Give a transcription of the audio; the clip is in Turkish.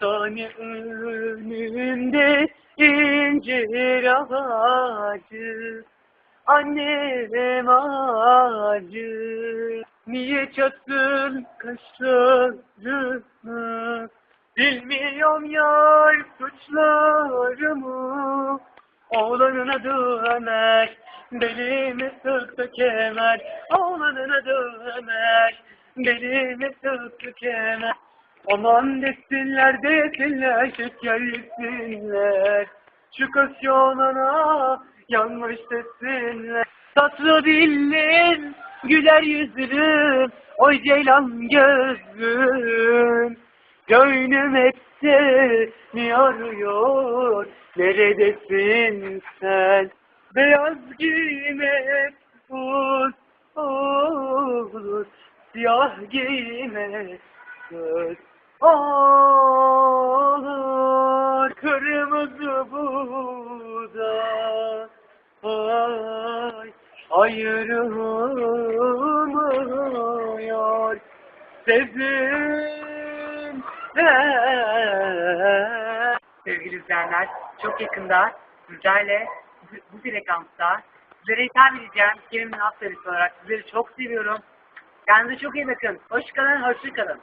Hastane önünde incir ağacı Annem acı Niye çattın kaşlarımı Bilmiyorum yar suçlarımı. Oğlanın adı Ömer Belimi sıktı kemer? Oğlanın adı Ömer Belimi sıktı kemer Aman desinler desinler şeker yesinler Şu kız yanmış desinler. Tatlı dillim güler yüzlüm Oy ceylan gözlüm. Gönlüm hep seni arıyor Neredesin sen? Beyaz giyme uz olur Siyah giyme söz olur Kırmızı buğda Ay ayrılmıyor Sevdim Sevgili izleyenler, çok yakında sizlerle bu, frekansta sizlere hitap edeceğim. Kelimin haftalisi olarak sizleri çok seviyorum. Kendinize çok iyi bakın. Hoşçakalın, hoşçakalın.